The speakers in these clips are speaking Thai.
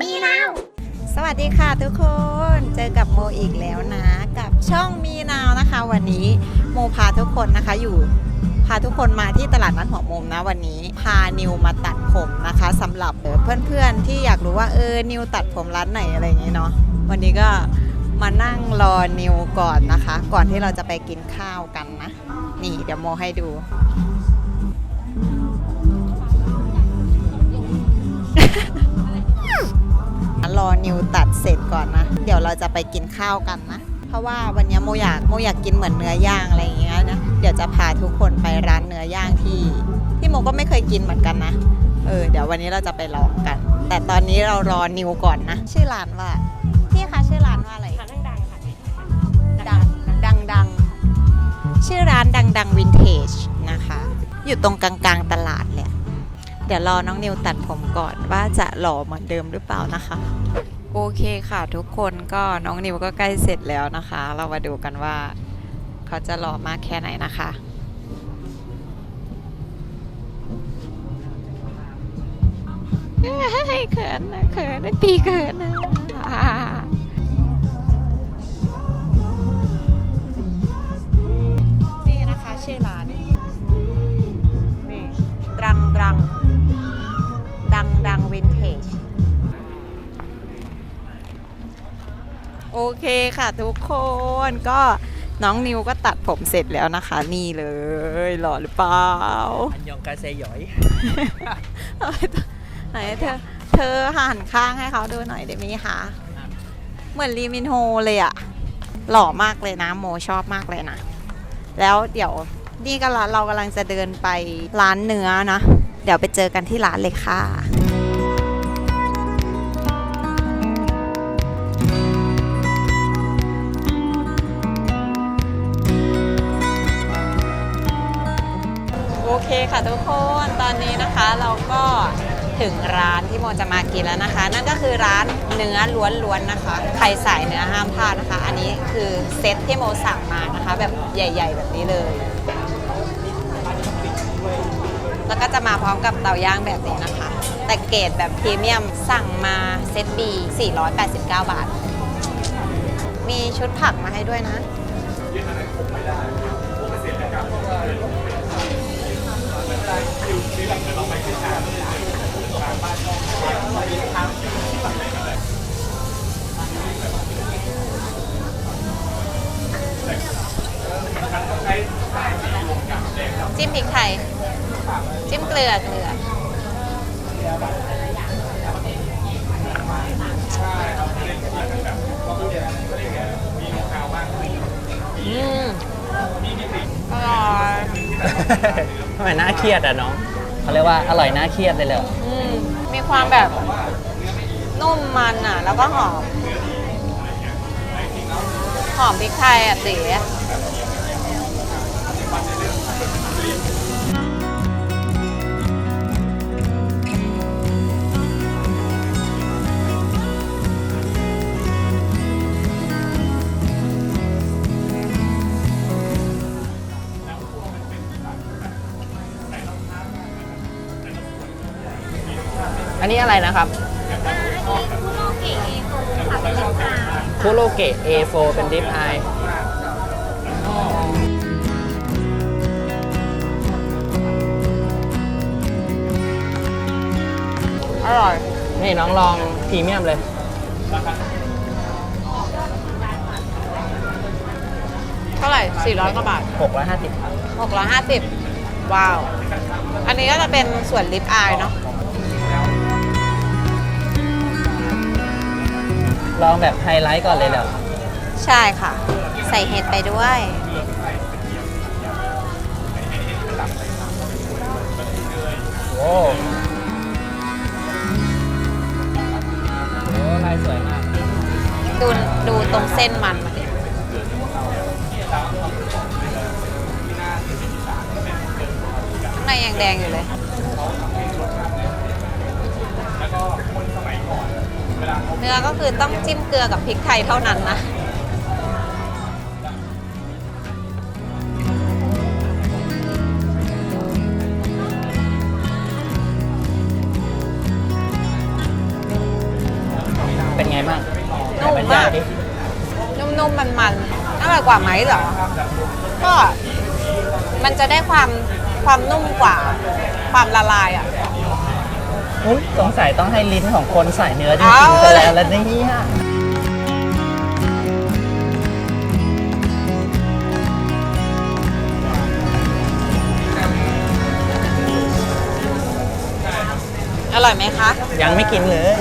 มีนาสวัสดีค่ะทุกคนเจอกับโมอีกแล้วนะ กับช่องมีนาวนะคะ วันนี้โมพาทุกคนนะคะอยู่พาทุกคนมาที่ตลาดนัดหัวมุมนะวันนี้ พานิวมาตัดผมนะคะสำหรับเพื่อนๆที่อยากรู้ว่าเออนิวตัดผมร้านไหนอะไรอย่างงี้เนาะวันนี้ก็มานั่งรอนิวก่อนนะคะ ก่อนที่เราจะไปกินข้าวกันนะ นี่เดี๋ยวโมให้ดู รอนิวตัดเสร็จก่อนนะ เดี๋ยวเราจะไปกินข้าวกันนะ เพราะว่าวันนี้โมอยากโมอยากกินเหมือนเนื้อย่างอะไรอย่างเงี้ยนะ เดี๋ยวจะพาทุกคนไปร้านเนื้อย่างที่ที่โมก็ไม่เคยกินเหมือนกันนะ เออเดี๋ยววันนี้เราจะไปลองกัน แต่ตอนนี้เรารอนิวก่อนนะ ชื่อร้านว่าพี่คะชื่อร้านว่าอะไรร้านดังๆค่ะดังดังดังชื่อร้านดังดังวินเทจนะคะ อยู่ตรงกลางๆตลาดเลย เดี๋ยวรอน้องนิวตัดผมก่อนว่าจะหล่อเหมือนเดิมหรือเปล่านะคะ โอเคค่ะทุกคนก็น้องนิวก็ใกล้เสร็จแล้วนะคะ เรามาดูกันว่า เขาจะหล่อมากแค่ไหนนะคะเฮ้ยเขินนะเขินนะตีเขินนะนี่นะคะชื่อร้า วินเทจ โอเคค่ะทุกคนก็น้องนิวก็ตัดผมเสร็จแล้วนะคะ นี่เลย หล่อหรือเปล่า อันยองกาเซหยอย ไหนเธอเธอหันข้างให้เขาดูหน่อยได้ไหมคะ เหมือนลีมินโฮเลยอะหล่อมากเลยนะ โมชอบมากเลยนะ แล้วเดี๋ยวนี่ก็เรากำลังจะเดินไปร้านเนื้อนะ เดี๋ยวไปเจอกันที่ร้านเลยค่ะ เคค่ะทุกคนตอนนี้นะคะเราก็ถึงร้านที่โมจะมากินแล้วนะคะ นั่นก็คือร้านเนื้อล้วนๆนะคะ ใครสายเนื้อห้ามพลาดนะคะ อันนี้คือเซตที่โมสั่งมานะคะ แบบใหญ่ ๆ แบบนี้เลย แล้วก็จะมาพร้อมกับเตาย่างแบบนี้นะคะ แต่เกรดแบบพรีเมียมสั่งมาเซต B 489 บาท มีชุดผักมาให้ด้วยนะ จิ้มพริกไทย จิ้มเกลือเกลืออืมอร่อยทำไมน่าเครียดอะน้องเขาเรียกว่าอร่อยน่าเครียดเลยเหรออืมมีความแบบนุ่มมันอะ แล้วก็หอม หอมพริกไทยอะตี นนี้อะไรนะครับคุโรเกะ A4 เป็นดิฟไออร่อย นี่น้องลองพรีเมียมเลยเท่าไหร่ 400กว่าบาท 650 650 ว้าว อันนี้ก็จะเป็นส่วนลิปอายเนาะ ลองแบบไฮไลท์ก่อนเลยเหรอใช่ค่ะ ใส่เห็ดไปด้วย โอ้โหลายสวยมาก ดูดูตรงเส้นมันมาดิข้างในยังแดงอยู่เลย เนื้อก็คือต้องจิ้มเกลือกับพริกไทยเท่านั้นนะไงบ้างนุ่มบรรยายมากดินุ่มๆมันๆอร่อยกว่าไหมเหรอ ก็มันจะได้ความความนุ่มกว่าความละลายอะ อุ๊ยสงสัยต้องให้ลิ้นของคนใส่เนื้อจริงเอาๆซะแล้วแล้วเนี่ยอร่อยไหมคะ ยังไม่กินเลย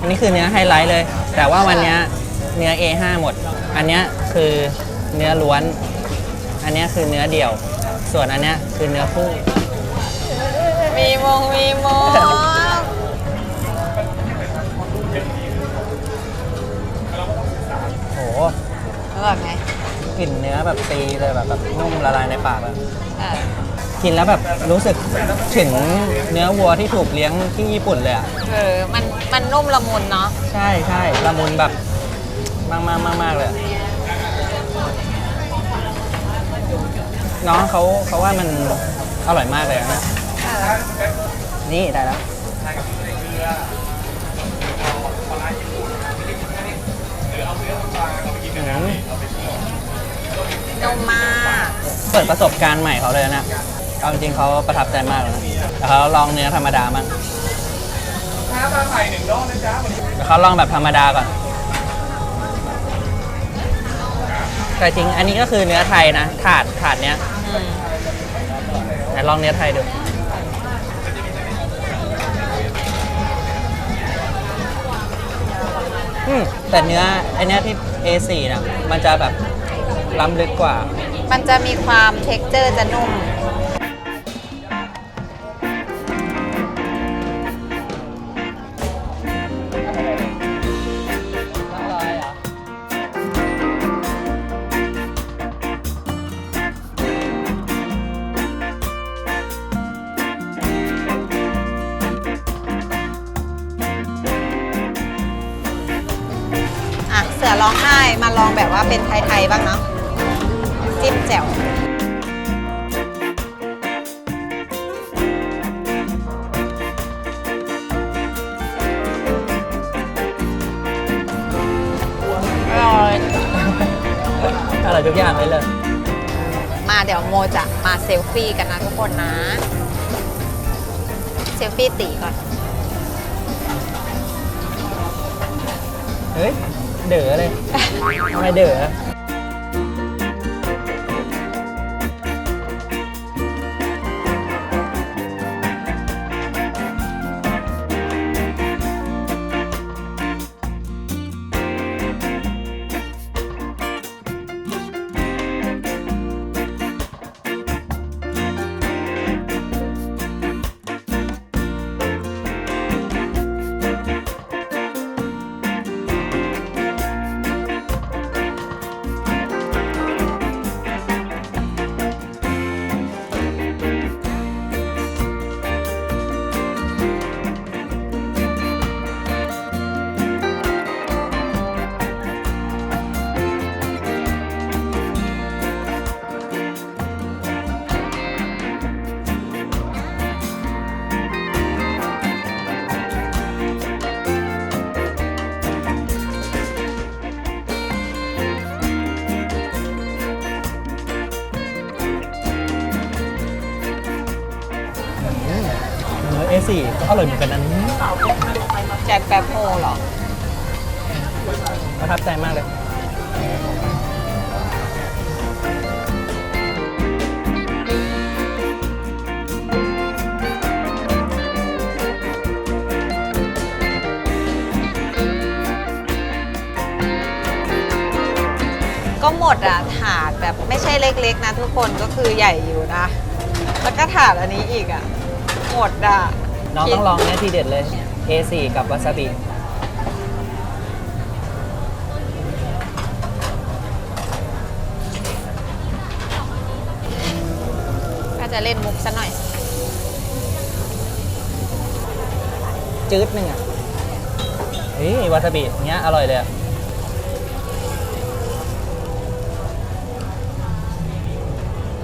อันนี้คือเนื้อไฮไลท์เลย แต่ว่าวันเนี้ยเนื้อ A5 หมด อันเนี้ยคือเนื้อล้วน อันเนี้ยคือเนื้อเดี่ยว ส่วนอันเนี้ยคือเนื้อคู่ มีมงมีมงโหอร่อยไหมกลิ่นเนื้อแบบตีเลยแบบแบบนุ่มละลายในปากเลยเออกินแล้วแบบรู้สึกถึงเนื้อวัวที่ถูกเลี้ยงที่ญี่ปุ่นเลยอะ เออมันมันนุ่มละมุนเนาะใช่ใช่ละมุนแบบมากมากมากมากเลยอะน้องเขาเขาว่ามันอร่อยมากเลยนะ นี่ได้แล้วอืมนุ่มมากเปิดประสบการณ์ใหม่เขาเลยนะเอาจริงเขาประทับใจมากเลยนะแต่เขาลองเนื้อธรรมดามั้งแต่เขาลองแบบธรรมดาก่อน แต่จริงอันนี้ก็คือเนื้อไทยนะ ถาดถาดเนี้ยไหนลองเนื้อไทยดู อืมแต่เนื้อไอเนี้ยที่ A4 นะมันจะแบบล้ำลึกกว่า มันจะมีความเท็กเจอร์จะนุ่ม ไทย ๆ บ้างเนาะจิ้มแจ่วอร่อย อร่อยทุกอย่างเลยเลยมาเดี๋ยวโมจะมาเซลฟี่กันนะทุกคนนะ เซลฟี่ตีก่อน เฮ้ย เด๋อเลยทำไมเด๋อ อ A4 ก็อร่อยเหมือนกันนะแจ็คแป๊บโฮเหรอประทับใจมากเลย ก็หมดอะ ถาดแบบไม่ใช่เล็กๆนะทุกคนก็คือใหญ่อยู่นะ แล้วก็ถาดอันนี้อีกอะ หมดอะน้องต้องลองเนี่ยทีเด็ดเลย A4 กับวาซาบิก็จะเล่นมุกซะหน่อย จืดหนึ่งอะเฮ้ยวาซาบิเนี้ยอร่อยเลยอะ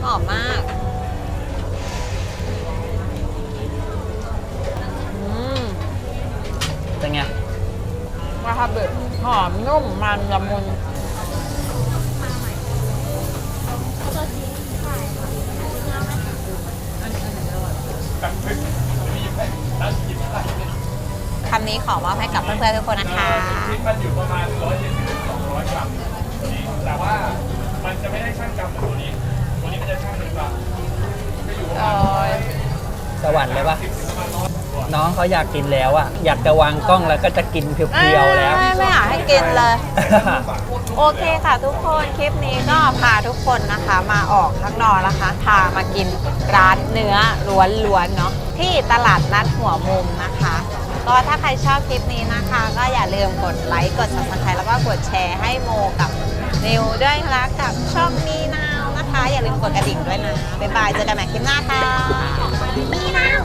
หอมมาก เป็นไงาบึหอมนุ่มมันละมุนคำนี้ขอมอบให้กับเพื่อนๆทุกคนนะคะมันอยู่ประมาณ170-200กรัมตัวนี้แต่ว่ามันจะไม่ได้ช่างกรัมเหมือนตัวนี้ ตัวนี้มันจะช่างหนึ่งกรัมจะอยู่ประมาณ สวรรค์เลยปะน้องเขาอยากกินแล้วอะอยากจะวางกล้องแล้วก็จะกินเพียวๆแล้ว ไม่ไม่อยากให้กินเลย โอเคค่ะทุกคนคลิปนี้ก็พาทุกคนนะคะ มาออกข้างนอกนะคะ พามากินร้านเนื้อล้วนๆเนาะที่ตลาดนัดหัวมุมนะคะ ก็ถ้าใครชอบคลิปนี้นะคะ ก็อย่าลืมกดไลค์กด subscribe แล้วก็กดแชร์ให้โมกับนิวด้วยนะกับช่องมีนาวนะคะ อย่าลืมกดกระดิ่งด้วยนะบ๊ายบายเจอกันใหม่คลิปหน้าค่ะ มีแล้ว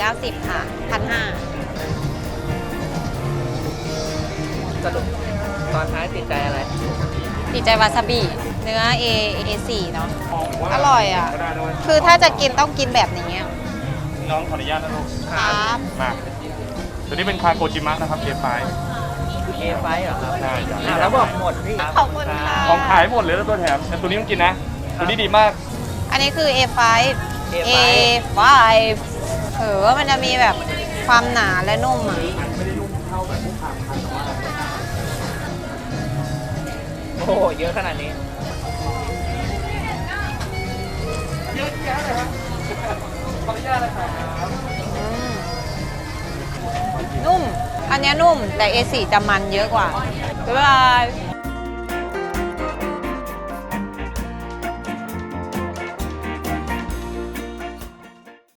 490 ค่ะพันห้าสรุปตอนท้ายติดใจอะไรติดใจวาซาบิ เนื้อ A A4 เนาะ อร่อยอะ คือถ้าจะกินต้องกินแบบนี้น้องขออนุญาตนะลูกครับมาตัวนี้เป็นคาโกจิมะนะครับเชฟไฟเอฟไฟเหรอครับใช่นี่แล้วบอกหมดพี่ขอบคุณค่ะของขายหมดเลยแล้วตัวแถมแต่ตัวนี้ต้องกินนะ ตัวนี้ดีมาก อันนี้คือ A5 A5 เออว่ามันจะมีแบบความหนาและนุ่มอะโอ้โหเยอะขนาดนี้เยอืมนุ่ม อันเนี้ยนุ่มแต่ A4 จะมันเยอะกว่าบ๊ายบาย